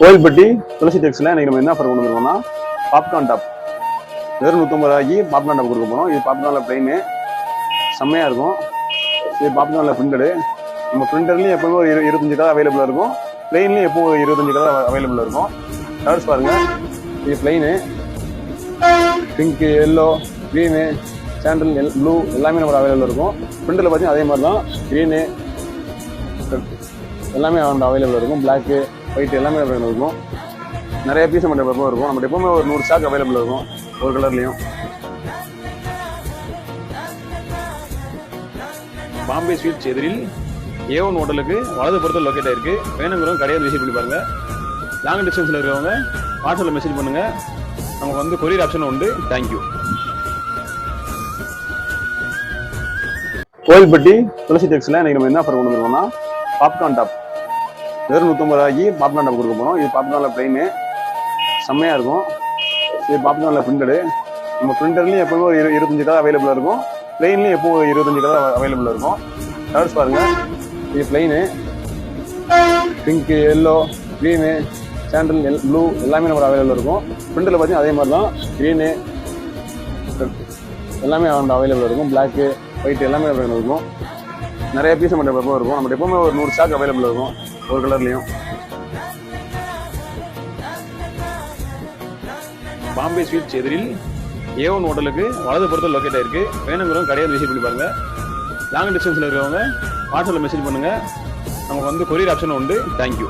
கோயில்பட்டி துளசி டெக்ஸில் இன்றைக்கி நம்ம என்ன ஆஃபர் கொண்டு வந்துருக்கோம்னா பாப்கார்ன் டாப் வெறும் நூற்றம்பது ரூபாய்க்கு பாப்கார்ன் டாப் கொடுக்க போகிறோம் இது பாப்கார்னில் ப்ளைனு செம்மையாக இருக்கும். இது பாப்கார்னில் பிரிண்டடு நம்ம பிரிண்டர்லேயும் எப்போவுமே ஒரு இரு இருபத்தஞ்சு கலர் அவைலபிளாக இருக்கும். ப்ளைன்லேயும் எப்போ ஒரு இருபத்தஞ்சு கலர் அவைலபிளாக இருக்கும். கலர்ஸ் பாருங்கள் இது plain pink yellow green sandal L blue எல்லாமே நம்ம அவைலபிள் இருக்கும். பிரிண்டில் பார்த்தீங்கன்னா அதே மாதிரி தான் க்ரீனு எல்லாமே வந்து அவைலபிள் இருக்கும். பிளாக்கு ஒயிட் எல்லாமே அவைலபிள் இருக்கும். நிறைய பீஸ் நம்ம எப்பவும் இருக்கும். நம்ம எப்பவுமே ஒரு நூறு ஸ்டாக் அவைலபிள் இருக்கும். ஒரு கலர்லையும் பாம்பே ஸ்வீட்ஸ் எதிரில் ஏ ஒன் ஹோட்டலுக்கு வலது புறத்தில் லொக்கேட் ஆயிருக்கு. வேணுங்கிறவங்க கடையை விசிட் பண்ணி பாருங்க. லாங் டிஸ்டன்ஸில் இருக்கிறவங்க வாட்ஸ்அப்பில் மெசேஜ் பண்ணுங்க. நமக்கு வந்து கொரியர் ஆப்ஷன் உண்டு. தேங்க்யூ கோயில்பட்டி துளசி டெக்ஸில் இன்னைக்கு நம்ம என்ன ஆஃபர் கொண்டு வந்துருக்கோம்னா பாப்கார்ன் டாப் வெறும் நூற்றம்பது ரூபாய்க்கு பாப்கார்ன் டாப் கொடுக்க போகிறோம் இது பாப்கார்னில் ப்ளைனு செம்மையாக இருக்கும். இது பாப்கார்னில் பிரிண்டடு நம்ம பிரிண்டர்லேயும் எப்போவுமே ஒரு இரு இருபத்தஞ்சு கலர் அவைலபிளாக இருக்கும். பிளெயின்லையும் எப்போ ஒரு இருபத்தஞ்சு கலர் அவைலபிளாக இருக்கும். கலர்ஸ் பாருங்கள் இது plain pink yellow green sandal L blue எல்லாமே நம்ம அவைலபிள் இருக்கும். பிரிண்டில் பார்த்தீங்கன்னா அதே மாதிரி தான். க்ரீனு எல்லாமே வந்து அவைலபிள் இருக்கும். பிளாக்கு ஒயிட் எல்லாமே அவைலபிள் இருக்கும். நிறைய பீஸ் நம்ம எப்பவும் இருக்கும். நம்ம எப்பவுமே ஒரு நூறு ஸ்டாக் அவைலபிள் இருக்கும். ஒரு கலர்லையும் பாம்பே ஸ்வீட்ஸ் எதிரில் ஏ ஒன் ஹோட்டலுக்கு வலது புறத்தில் லொக்கேட் ஆயிருக்கு. வேணுங்கிறவங்க கடையை விசிட் பண்ணி பாருங்க. லாங் டிஸ்டன்ஸில் இருக்கிறவங்க வாட்ஸ்அப்பில் மெசேஜ் பண்ணுங்க. நமக்கு வந்து கொரியர் ஆப்ஷன் உண்டு. தேங்க்யூ